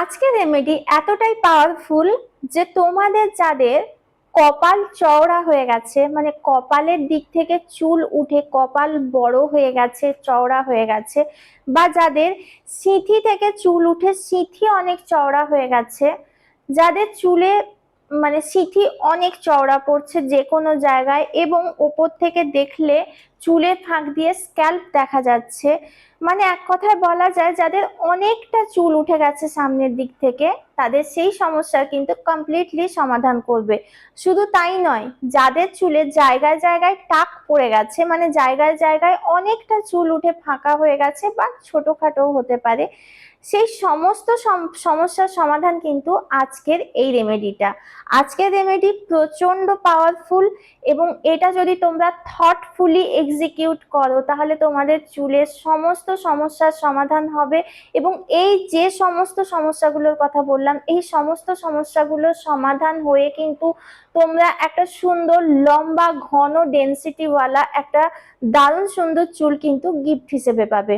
আজকের রেমেডি এতটাই পাওয়ারফুল যে তোমাদের যাদের কপাল চওড়া হয়ে গেছে মানে কপালের দিক থেকে চুল উঠে কপাল বড় হয়ে গেছে, চওড়া হয়ে গেছে, বা যাদের সিঁথি থেকে চুল উঠে সিঁথি অনেক চওড়া হয়ে গেছে, যাদের চুলে মানে সিঁথি অনেক চওড়া পড়ছে যে কোনো জায়গায় এবং ওপর থেকে দেখলে চুলের ফাঁক দিয়ে স্ক্যাল্প দেখা যাচ্ছে। মানে এক কথায় বলা যায়, যাদের অনেকটা চুল উঠে গেছে সামনের দিক থেকে, তাদের সেই সমস্যার কিন্তু কমপ্লিটলি সমাধান করবে। শুধু তাই নয়, যাদের চুলে জায়গায় জায়গায় টাক পড়ে গেছে মানে জায়গায় জায়গায় অনেকটা চুল উঠে ফাঁকা হয়ে গেছে বা ছোটোখাটো হতে পারে সেই সমস্ত সম- সমস্যার সমাধান কিন্তু আজকের এই রেমেডিটা আজকের রেমেডি প্রচণ্ড পাওয়ারফুল এবং এটা যদি তোমরা থটফুলি এক্সিকিউট করো, তাহলে তোমাদের চুলের সমস্ত সমস্যার সমাধান হবে এবং এই যে সমস্ত সমস্যাগুলোর কথা বললাম, এই সমস্ত সমস্যাগুলোর সমাধান হয়ে কিন্তু তোমরা একটা সুন্দর, লম্বা, ঘন ডেন্সিটিওয়ালা একটা দারুণ সুন্দর চুল কিন্তু গিফট হিসেবে পাবে।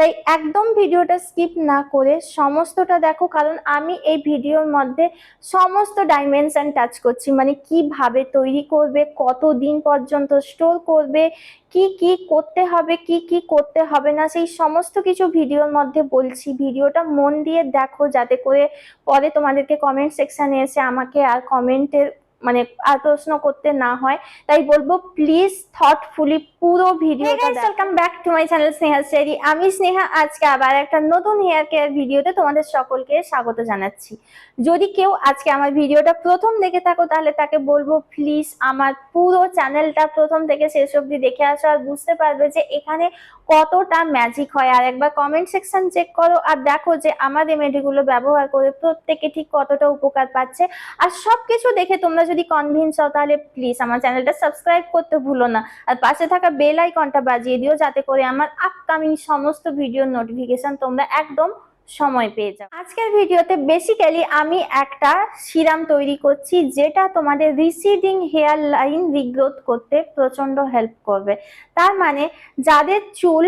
তাই একদম ভিডিওটা স্কিপ না করে সমস্তটা দেখো, কারণ আমি এই ভিডিওর মধ্যে সমস্ত ডাইমেনশন টাচ করছি। মানে কীভাবে তৈরি করবে কত দিন পর্যন্ত স্টোর করবে, কি কি করতে হবে, কি কি করতে হবে না, সেই সমস্ত কিছু ভিডিওর মধ্যে বলছি। ভিডিওটা মন দিয়ে দেখো, যাতে করে পরে তোমাদেরকে কমেন্ট সেকশানে এসে আমাকে আর কমেন্টের মানে প্রশ্ন করতে না হয় তাই বলব প্লিজ থটফুলি পুরো ভিডিওটা welcome back to my channel Sneha Seri আমি স্নেহা আজকে আবার একটা নতুন হেয়ার কেয়ার ভিডিওতে তোমাদের সকলকে স্বাগত জানাচ্ছি। যদি কেউ আজকে আমার ভিডিওটা প্রথম দেখে থাকো তাহলে তাকে বলব প্লিজ আমার পুরো চ্যানেলটা প্রথম থেকে শেষ অবধি দেখে আসো আর বুঝতে পারবে যে এখানে কতটা ম্যাজিক হয়। আর একবার কমেন্ট সেকশন চেক করো আর দেখো যে আমার রেমেডিগুলো ব্যবহার করে প্রত্যেকে ঠিক কতটা উপকার পাচ্ছে। আর সবকিছু দেখে তোমরা যদি কনভিন্স হও, তাহলে প্লিজ আমার চ্যানেলটা সাবস্ক্রাইব করতে ভুলো না। আর পাশে থাকা বেল আইকনটা বাজিয়ে দিও, যাতে করে আমার আপকামিং সমস্ত ভিডিওর নোটিফিকেশন তোমরা একদম সময় পেয়ে যাও। আজকের ভিডিওতে বেসিক্যালি আমি একটা সিরাম তৈরি করছি, যেটা তোমাদের রিসিডিং হেয়ার লাইন রিগ্রোথ করতে প্রচণ্ড হেল্প করবে। তার মানে যাদের চুল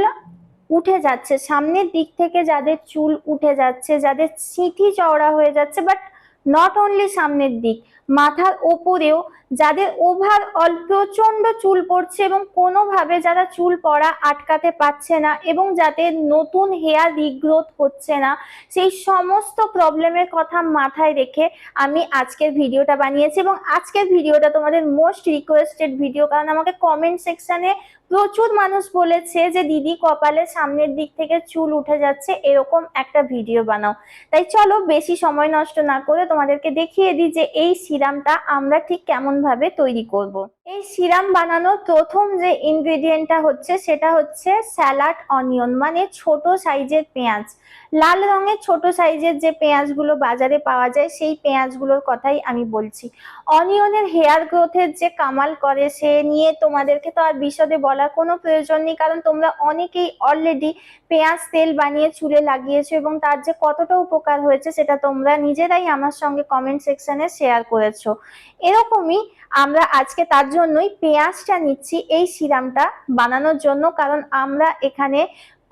উঠে যাচ্ছে, সামনের দিক থেকে যাদের চুল উঠে যাচ্ছে, যাদের সিঁথি চওড়া হয়ে যাচ্ছে বাট নট অনলি সামনের দিক, মাথার ওপরেও, যাদের ওভার ওভারঅল প্রচণ্ড চুল পড়ছে এবং কোনোভাবে যারা চুল পড়া আটকাতে পারছে না এবং যাতে নতুন হেয়ার রিগ্রোথ হচ্ছে না, সেই সমস্ত প্রবলেমের কথা মাথায় রেখে আমি আজকের ভিডিওটা বানিয়েছি এবং আজকের ভিডিওটা তোমাদের মোস্ট রিকোয়েস্টেড ভিডিও কারণ আমাকে কমেন্ট সেকশনে প্রচুর মানুষ বলেছে যে, দিদি কপালে সামনের দিক থেকে চুল উঠে যাচ্ছে, এরকম একটা ভিডিও বানাও তাই চলো, বেশি সময় নষ্ট না করে তোমাদেরকে দেখিয়ে দিই যে, এই সিরামটা আমরা ঠিক কেমন ভাবে তৈরি করব। এই সিরাম বানানোর প্রথম যে ইনগ্রেডিয়েন্টটা হচ্ছে, সেটা হচ্ছে স্যালাড, অনিয়ন মানে ছোট সাইজের পেঁয়াজ। লাল রঙের ছোট সাইজের যে পেঁয়াজগুলো বাজারে পাওয়া যায়, সেই পেঁয়াজগুলোর কথাই আমি বলছি। অনিয়নের হেয়ার গ্রোথের যে কামাল করে, সে নিয়ে তোমাদেরকে তো আর বিশদে বলার কোনো প্রয়োজন নেই, কারণ তোমরা অনেকেই অলরেডি পেঁয়াজ, তেল বানিয়ে চুলে লাগিয়েছো এবং তার যে কতটা উপকার হয়েছে, সেটা তোমরা নিজেরাই আমার সঙ্গে কমেন্ট সেকশনে শেয়ার করেছ। এরকমই আমরা আজকে তার জন্যই পেঁয়াজটা নিচ্ছি এই সিরামটা বানানোর জন্য, কারণ আমরা এখানে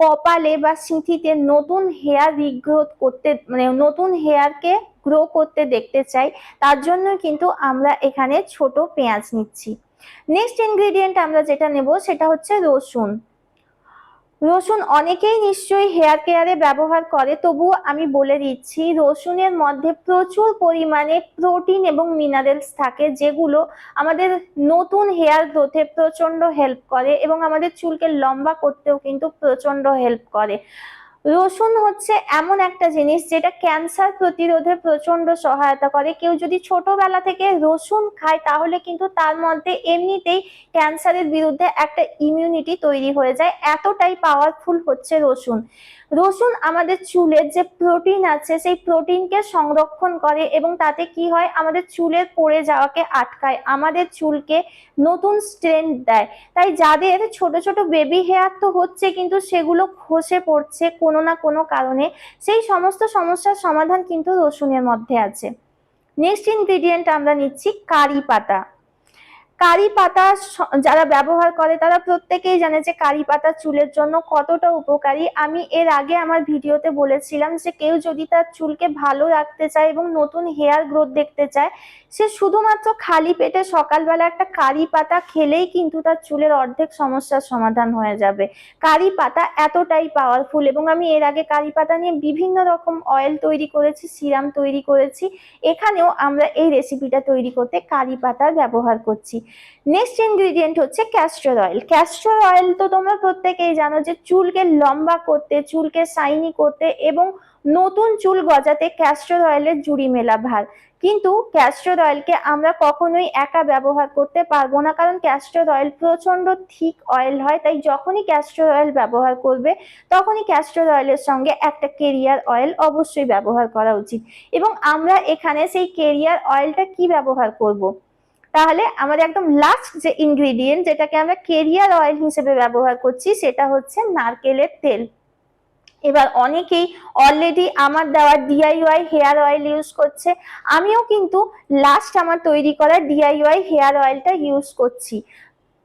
কপালে বা সিঁথিতে নতুন হেয়ার রিগ্রোথ করতে মানে নতুন হেয়ারকে গ্রো করতে দেখতে চাই, তার জন্য কিন্তু আমরা এখানে ছোট পেঁয়াজ নিচ্ছি। নেক্সট ইনগ্রিডিয়েন্ট আমরা যেটা নেব সেটা হচ্ছে রসুন। রসুন অনেকেই নিশ্চয়ই হেয়ার কেয়ারে ব্যবহার করে তবু আমি বলে দিচ্ছি, রসুনের মধ্যে প্রচুর পরিমাণে প্রোটিন এবং মিনারেলস থাকে, যেগুলো আমাদের নতুন হেয়ার গ্রোথে প্রচণ্ড হেল্প করে এবং আমাদের চুলকে লম্বা করতেও কিন্তু প্রচণ্ড হেল্প করে। রসুন হচ্ছে এমন একটা জিনিস যেটা ক্যান্সার প্রতিরোধে প্রচণ্ড সহায়তা করে। কেউ যদি ছোটবেলা থেকে রসুন খায়, তাহলে কিন্তু তার মধ্যে এমনিতেই ক্যান্সারের বিরুদ্ধে একটা ইমিউনিটি তৈরি হয়ে যায়। এতটাই পাওয়ারফুল হচ্ছে রসুন। রসুন আমাদের চুলের যে প্রোটিন আছে, সেই প্রোটিনকে সংরক্ষণ করে এবং তাতে কি হয়? আমাদের চুলের পড়ে যাওয়াকে আটকায়, আমাদের চুলকে নতুন স্ট্রেংথ দেয়। তাই যাদের ছোট ছোট বেবি হেয়ার তো হচ্ছে কিন্তু সেগুলো খসে পড়ছে কোনো না কোনো কারণে, সেই সমস্ত সমস্যার সমাধান কিন্তু রসুনের মধ্যে আছে। নেক্সট ইনগ্রিডিয়েন্ট আমরা নিচ্ছি কারি পাতা। কারি পাতা যারা ব্যবহার করে তারা প্রত্যেকেই জানে যে কারি পাতা চুলের জন্য কতটা উপকারী। আমি এর আগে আমার ভিডিওতে বলেছিলাম যে কেউ যদি তার চুলকে ভালো রাখতে চায় এবং নতুন হেয়ার গ্রোথ দেখতে চায়, সে শুধুমাত্র খালি পেটে সকালবেলা একটা কারি পাতা খেলেই কিন্তু তার চুলের অর্ধেক সমস্যার সমাধান হয়ে যাবে। কারি পাতা এতটাই পাওয়ারফুল এবং আমি এর আগে কারি পাতা নিয়ে বিভিন্ন রকম অয়েল তৈরি করেছি সিরাম তৈরি করেছি। এখানেও আমরা এই রেসিপিটা তৈরি করতে কারি পাতার ব্যবহার করছি। নেক্সট ইনগ্রিডিয়েন্ট হচ্ছে ক্যাস্টর অয়েল ক্যাস্টর অয়েল তো তোমরা প্রত্যেকেই জানো যে চুলকে লম্বা করতে, চুলকে শাইনি করতে এবং নতুন চুল গজাতে ক্যাস্টর অয়েলের জুড়ি মেলা ভার কিন্তু ক্যাস্টর অয়েলকে আমরা কখনোই একা ব্যবহার করতে পারব না কারণ ক্যাস্টর অয়েল প্রচণ্ড থিক অয়েল হয়, তাই যখনই ক্যাস্টর অয়েল ব্যবহার করবে, তখনই ক্যাস্টর অয়েলের সঙ্গে একটা কেরিয়ার অয়েল অবশ্যই ব্যবহার করা উচিত। এবং আমরা এখানে সেই কেরিয়ার অয়েলটা কি ব্যবহার করব। তাহলে আমাদের একদম লাস্ট যে ইনগ্রিডিয়েন্ট যেটাকে আমরা কেরিয়ার অয়েল হিসেবে ব্যবহার করছি, সেটা হচ্ছে নারকেলের তেল। এবার অনেকেই অলরেডি আমার দেওয়া ডিআইওয়াই হেয়ার অয়েল ইউজ করছে। আমিও কিন্তু লাস্ট আমার তৈরি করা ডিআইওয়াই হেয়ার অয়েলটা ইউজ করছি।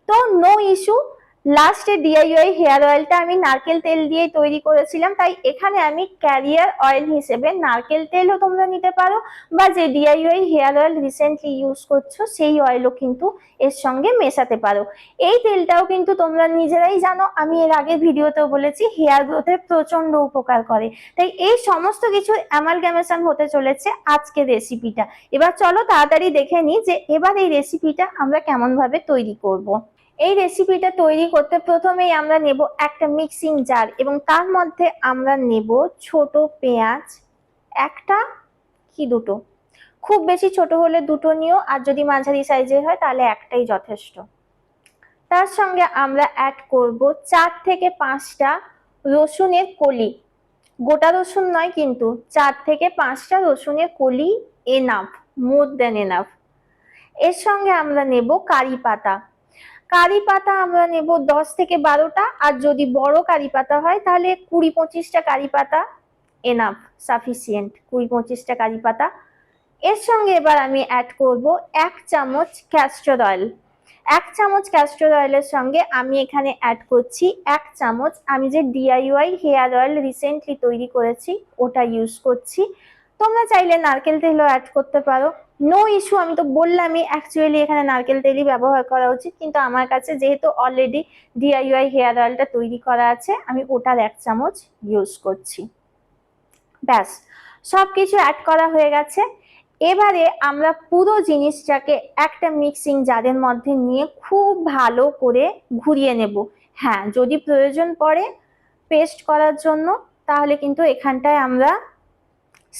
তো নো ইস্যু লাস্টে ডিআইওয়াই হেয়ার অয়েলটা আমি নারকেল তেল দিয়ে তৈরি করেছিলাম, তাই এখানে আমি ক্যারিয়ার অয়েল হিসেবে নারকেল তেলও তোমরা নিতে পারো, বা যে DIY hair oil recently use করছ, সেই অয়েলও কিন্তু এর সঙ্গে মেশাতে পারো। এই তেলটাও কিন্তু তোমরা নিজেরাই জানো, আমি এর আগে ভিডিওতেও বলেছি হেয়ার গ্রোথের প্রচণ্ড উপকার করে। তাই এই সমস্ত কিছু অ্যামালগ্যামেশন হতে চলেছে আজকের রেসিপিটা এবার চলো তাড়াতাড়ি দেখে নিই যে এবার এই রেসিপিটা আমরা কেমন ভাবে তৈরি করব। এই রেসিপিটা তৈরি করতে প্রথমেই আমরা নেব একটা মিক্সিং জার এবং তার মধ্যে আমরা নেব ছোট পেঁয়াজ, একটা কি দুটো? খুব বেশি ছোট হলে দুটো নিও, আর যদি মাঝারি সাইজের হয় তাহলে একটাই যথেষ্ট। তার সঙ্গে আমরা অ্যাড করব চার থেকে পাঁচটা রসুনের কলি। গোটা রসুন নয় কিন্তু চার থেকে পাঁচটা রসুনের কলি এনাফ মোর দেন এনাফ এর সঙ্গে আমরা নেব কারি পাতা। কারি পাতা আমরা নেব দশ থেকে বারোটা, আর যদি বড় কারি পাতা হয় তাহলে কুড়ি পঁচিশটা কারি পাতা এনাফ সাফিসিয়েন্ট কুড়ি পঁচিশটা কারি পাতা। এর সঙ্গে এবার আমি অ্যাড করব এক চামচ ক্যাস্টর অয়েল এক চামচ ক্যাস্টর অয়েলের সঙ্গে আমি এখানে অ্যাড করছি এক চামচ, আমি যে ডিআইওয়াই হেয়ার অয়েল রিসেন্টলি তৈরি করেছি, ওটা ইউজ করছি। তোমরা চাইলে নারকেল তেলও অ্যাড করতে পারো। নো ইস্যু আমি তো বললামই অ্যাকচুয়ালি এখানে নারকেল তেলই ব্যবহার করা উচিত, কিন্তু আমার কাছে যেহেতু অলরেডি ডিআইওয়াই হেয়ার অয়েলটা তৈরি করা আছে, আমি ওটার এক চামচ ইউজ করছি। ব্যাস সব কিছু অ্যাড করা হয়ে গেছে। এবারে আমরা পুরো জিনিসটাকে একটা মিক্সিং জারের মধ্যে নিয়ে খুব ভালো করে ঘুরিয়ে নেব। হ্যাঁ যদি প্রয়োজন পড়ে পেস্ট করার জন্য, তাহলে কিন্তু এখানটায় আমরা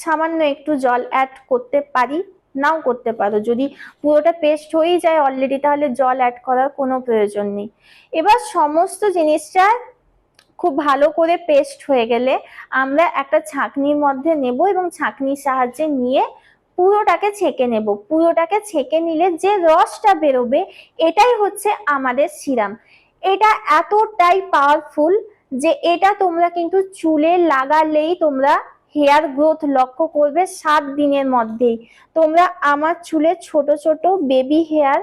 সামান্য একটু জল অ্যাড করতে পারি, নাও করতে পারো। যদি পুরোটা পেস্ট হয়েই যায় অলরেডি তাহলে জল অ্যাড করার কোনো প্রয়োজন নেই। এবার সমস্ত জিনিসটা খুব ভালো করে পেস্ট হয়ে গেলে আমরা একটা ছাঁকনির মধ্যে নেব এবং ছাঁকনির সাহায্যে নিয়ে পুরোটাকে ছেঁকে নেব। পুরোটাকে ছেঁকে নিলে যে রসটা বেরোবে, এটাই হচ্ছে আমাদের সিরাম। এটা এতটাই পাওয়ারফুল যে এটা তোমরা কিন্তু চুলে লাগালেই তোমরা হেয়ার গ্রোথ লক্ষ্য করবে সাত দিনের মধ্যেই। তোমরা আমার চুলে ছোট ছোট বেবি হেয়ার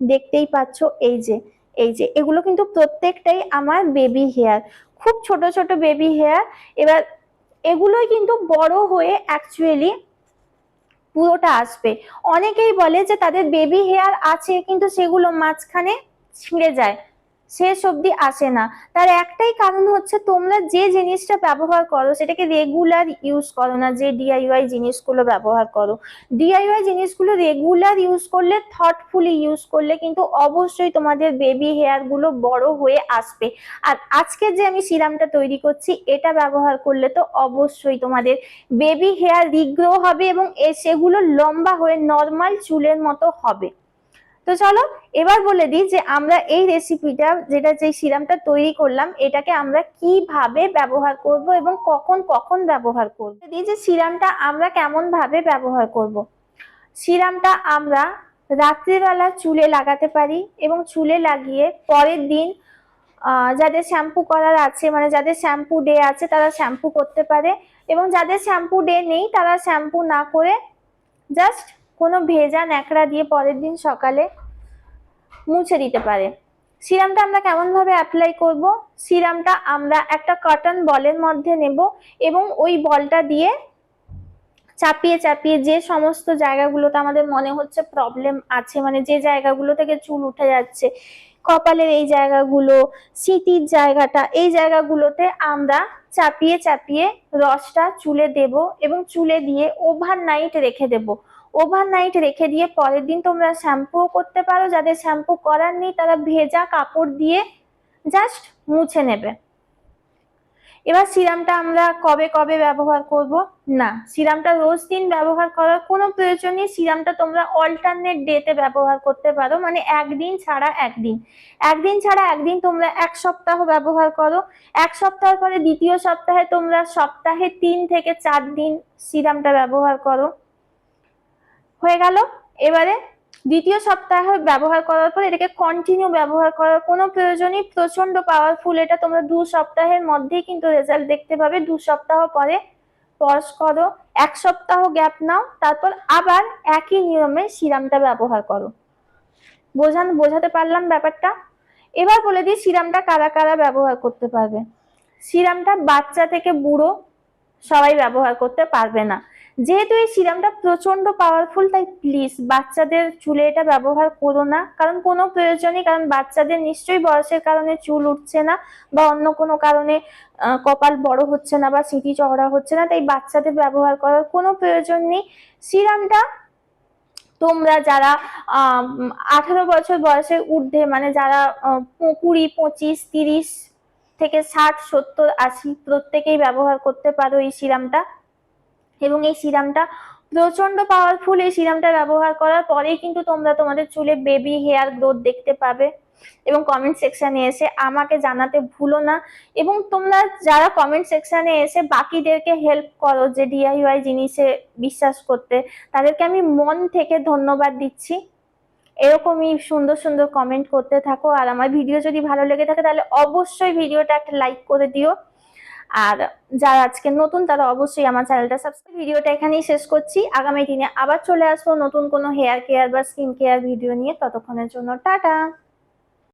দেখতেই পাচ্ছ এই যে এই যে, এগুলো কিন্তু প্রত্যেকটাই আমার বেবি হেয়ার খুব ছোট ছোট বেবি হেয়ার এবার এগুলোই কিন্তু বড় হয়ে অ্যাকচুয়ালি পুরোটা আসবে। অনেকেই বলে যে তাদের বেবি হেয়ার আছে, কিন্তু সেগুলো মাঝখানে ছিঁড়ে যায়। শেষ অবধি আসে না। তার একটাই কারণ হচ্ছে তোমরা যে জিনিসটা ব্যবহার করো, সেটাকে রেগুলার ইউজ করো না, যে ডিআইওয়াই জিনিসগুলো ব্যবহার করো। ডিআইওয়াই জিনিসগুলো রেগুলার ইউজ করলে থটফুলি ইউজ করলে কিন্তু অবশ্যই তোমাদের বেবি হেয়ারগুলো বড় হয়ে আসবে। আর আজকে যে আমি সিরামটা তৈরি করছি, এটা ব্যবহার করলে তো অবশ্যই তোমাদের বেবি হেয়ার রিগ্রো হবে এবং সেগুলো লম্বা হয়ে নর্মাল চুলের মতো হবে। তো চলো, এবার বলে দিই যে আমরা এই রেসিপিটা যেটা যে সিরামটা তৈরি করলাম, এটাকে আমরা কীভাবে ব্যবহার করব এবং কখন কখন ব্যবহার করব? দিই যে সিরামটা আমরা কেমন ভাবে ব্যবহার করব? সিরামটা আমরা রাত্রিবেলা চুলে লাগাতে পারি এবং চুলে লাগিয়ে পরের দিন যাদের শ্যাম্পু করার আছে মানে যাদের শ্যাম্পু ডে আছে, তারা শ্যাম্পু করতে পারে এবং যাদের শ্যাম্পু ডে নেই, তারা শ্যাম্পু না করে জাস্ট কোনো ভেজা ন্যাকড়া দিয়ে পরের দিন সকালে মুছে দিতে পারে। সিরামটা আমরা কেমন ভাবে অ্যাপ্লাই করব? সিরামটা আমরা একটা কটন বলের মধ্যে নেব এবং ওই বলটা দিয়ে চাপিয়ে চাপিয়ে যে সমস্ত জায়গাগুলোতে আমাদের মনে হচ্ছে প্রবলেম আছে মানে যে জায়গাগুলো থেকে চুল উঠে যাচ্ছে, কপালের এই জায়গাগুলো, সিটির জায়গাটা, এই জায়গাগুলোতে আমরা চাপিয়ে চাপিয়ে রসটা চুলে দেব এবং চুলে দিয়ে ওভারনাইট রেখে দেব। ওভারনাইট রেখে দিয়ে পরের দিন তোমরা শ্যাম্পুও করতে পারো। যাদের শ্যাম্পু করার নেই, তারা ভেজা কাপড় দিয়ে জাস্ট মুছে নেবে। এবার সিরামটা আমরা কবে কবে ব্যবহার করব? না, সিরামটা রোজ দিন ব্যবহার করার কোনো প্রয়োজন নেই। সিরামটা তোমরা অল্টারনেট ডেতে ব্যবহার করতে পারো। মানে একদিন ছাড়া একদিন। একদিন ছাড়া একদিন তোমরা এক সপ্তাহ ব্যবহার করো। এক সপ্তাহ পরে দ্বিতীয় সপ্তাহে তোমরা সপ্তাহে তিন থেকে চার দিন সিরামটা ব্যবহার করো। হয়ে গেল। এবারে দ্বিতীয় সপ্তাহে ব্যবহার করার পর এটাকে কন্টিনিউ ব্যবহার করার কোনো প্রয়োজনই প্রচণ্ড পাওয়ারফুল এটা তোমরা দু সপ্তাহের মধ্যেই কিন্তু রেজাল্ট দেখতে পাবে। দু সপ্তাহ পরে পজ করো, এক সপ্তাহ গ্যাপ নাও, তারপর আবার একই নিয়মে সিরামটা ব্যবহার করো। বোঝান, বোঝাতে পারলাম ব্যাপারটা? এবার বলে দিই সিরামটা কারা কারা ব্যবহার করতে পারবে। সিরামটা বাচ্চা থেকে বুড়ো সবাই ব্যবহার করতে পারবে না। যেহেতু এই সিরামটা প্রচণ্ড পাওয়ারফুল তাই প্লিজ বাচ্চাদের চুলে এটা ব্যবহার করো না। কারণ কোনো প্রয়োজনই, কারণ বাচ্চাদের নিশ্চয়ই বয়সের কারণে চুল উঠছে না বা অন্য কোনো কারণে কপাল বড় হচ্ছে না বা সিঁথি চওড়া হচ্ছে না, তাই বাচ্চাদের ব্যবহার করার কোনো প্রয়োজন নেই। সিরামটা তোমরা যারা আঠারো বছর বয়সের ঊর্ধ্বে মানে যারা কুড়ি, পঁচিশ, তিরিশ থেকে ষাট, সত্তর, আশি, প্রত্যেকেই ব্যবহার করতে পারো এই সিরামটা। এবং এই সিরামটা প্রচণ্ড পাওয়ারফুল এই সিরামটা ব্যবহার করার পরেই কিন্তু তোমরা তোমাদের চুলে বেবি হেয়ার গ্রোথ দেখতে পাবে এবং কমেন্ট সেকশনে এসে আমাকে জানাতে ভুলো না এবং তোমরা যারা কমেন্ট সেকশনে এসে বাকিদেরকে হেল্প করো যে ডিআইওয়াই জিনিসে বিশ্বাস করতে, তাদেরকে আমি মন থেকে ধন্যবাদ দিচ্ছি। এরকমই সুন্দর সুন্দর কমেন্ট করতে থাকো। আর আমার ভিডিও যদি ভালো লেগে থাকে তাহলে অবশ্যই ভিডিওটা একটা লাইক করে দিও। আর যারা আজকে নতুন, তারা অবশ্যই আমার চ্যানেলটা সাবস্ক্রাইব ভিডিওটা এখানেই শেষ করছি। আগামী দিনে আবার চলে আসব নতুন কোনো হেয়ার কেয়ার বা স্কিন কেয়ার ভিডিও নিয়ে। ততক্ষণের জন্য টাটা!